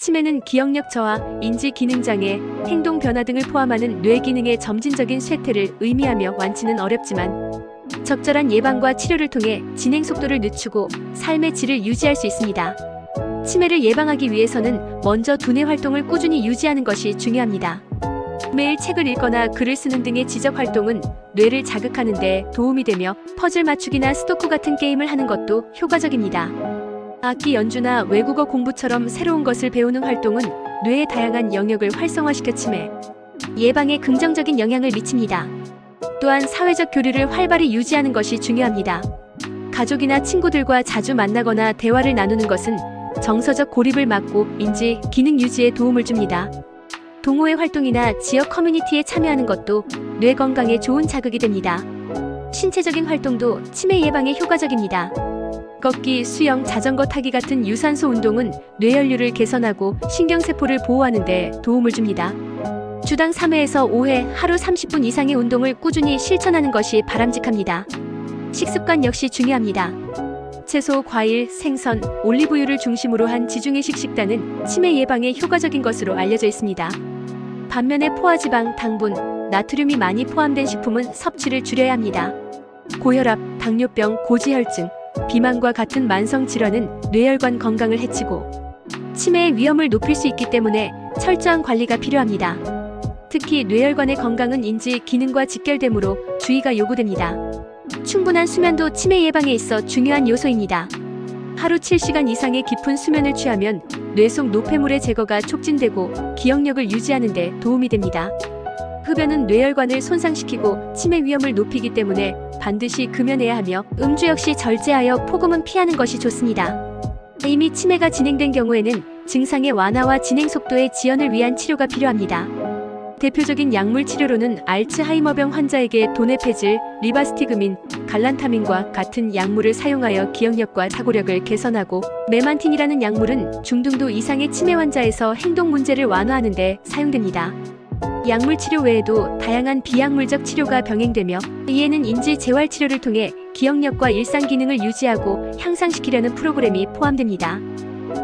치매는 기억력 저하, 인지 기능 장애, 행동 변화 등을 포함하는 뇌 기능의 점진적인 쇠퇴를 의미하며 완치는 어렵지만 적절한 예방과 치료를 통해 진행 속도를 늦추고 삶의 질을 유지할 수 있습니다. 치매를 예방하기 위해서는 먼저 두뇌 활동을 꾸준히 유지하는 것이 중요합니다. 매일 책을 읽거나 글을 쓰는 등의 지적 활동은 뇌를 자극하는 데 도움이 되며 퍼즐 맞추기나 스토크 같은 게임을 하는 것도 효과적입니다. 악기 연주나 외국어 공부처럼 새로운 것을 배우는 활동은 뇌의 다양한 영역을 활성화시켜 치매 예방에 긍정적인 영향을 미칩니다. 또한 사회적 교류를 활발히 유지하는 것이 중요합니다. 가족이나 친구들과 자주 만나거나 대화를 나누는 것은 정서적 고립을 막고 인지 기능 유지에 도움을 줍니다. 동호회 활동이나 지역 커뮤니티에 참여하는 것도 뇌 건강에 좋은 자극이 됩니다. 신체적인 활동도 치매 예방에 효과적입니다. 걷기, 수영, 자전거 타기 같은 유산소 운동은 뇌혈류를 개선하고 신경세포를 보호하는 데 도움을 줍니다. 주당 3회에서 5회 하루 30분 이상의 운동을 꾸준히 실천하는 것이 바람직합니다. 식습관 역시 중요합니다. 채소, 과일, 생선, 올리브유를 중심으로 한 지중해식 식단은 치매 예방에 효과적인 것으로 알려져 있습니다. 반면에 포화지방, 당분, 나트륨이 많이 포함된 식품은 섭취를 줄여야 합니다. 고혈압, 당뇨병, 고지혈증, 비만과 같은 만성 질환은 뇌혈관 건강을 해치고 치매의 위험을 높일 수 있기 때문에 철저한 관리가 필요합니다. 특히 뇌혈관의 건강은 인지 기능과 직결되므로 주의가 요구됩니다. 충분한 수면도 치매 예방에 있어 중요한 요소입니다. 하루 7시간 이상의 깊은 수면을 취하면 뇌 속 노폐물의 제거가 촉진되고 기억력을 유지하는 데 도움이 됩니다. 흡연은 뇌혈관을 손상시키고 치매 위험을 높이기 때문에 반드시 금연해야 하며 음주 역시 절제하여 폭음은 피하는 것이 좋습니다. 이미 치매가 진행된 경우에는 증상의 완화와 진행 속도의 지연을 위한 치료가 필요합니다. 대표적인 약물 치료로는 알츠하이머병 환자에게 도네페질, 리바스티그민, 갈란타민과 같은 약물을 사용하여 기억력과 사고력을 개선하고 메만틴이라는 약물은 중등도 이상의 치매 환자에서 행동 문제를 완화하는 데 사용됩니다. 약물 치료 외에도 다양한 비약물적 치료가 병행되며 이에는 인지 재활 치료를 통해 기억력과 일상 기능을 유지하고 향상시키려는 프로그램이 포함됩니다.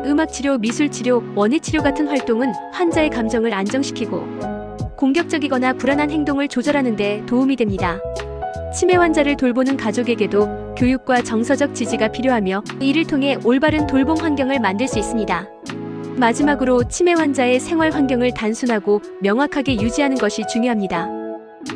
음악 치료, 미술 치료, 원예 치료 같은 활동은 환자의 감정을 안정시키고 공격적이거나 불안한 행동을 조절하는 데 도움이 됩니다. 치매 환자를 돌보는 가족에게도 교육과 정서적 지지가 필요하며 이를 통해 올바른 돌봄 환경을 만들 수 있습니다. 마지막으로 치매 환자의 생활 환경을 단순하고 명확하게 유지하는 것이 중요합니다.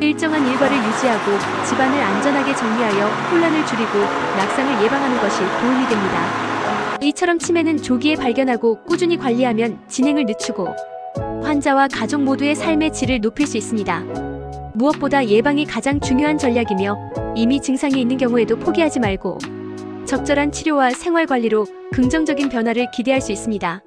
일정한 일과를 유지하고 집안을 안전하게 정리하여 혼란을 줄이고 낙상을 예방하는 것이 도움이 됩니다. 이처럼 치매는 조기에 발견하고 꾸준히 관리하면 진행을 늦추고 환자와 가족 모두의 삶의 질을 높일 수 있습니다. 무엇보다 예방이 가장 중요한 전략이며 이미 증상이 있는 경우에도 포기하지 말고 적절한 치료와 생활 관리로 긍정적인 변화를 기대할 수 있습니다.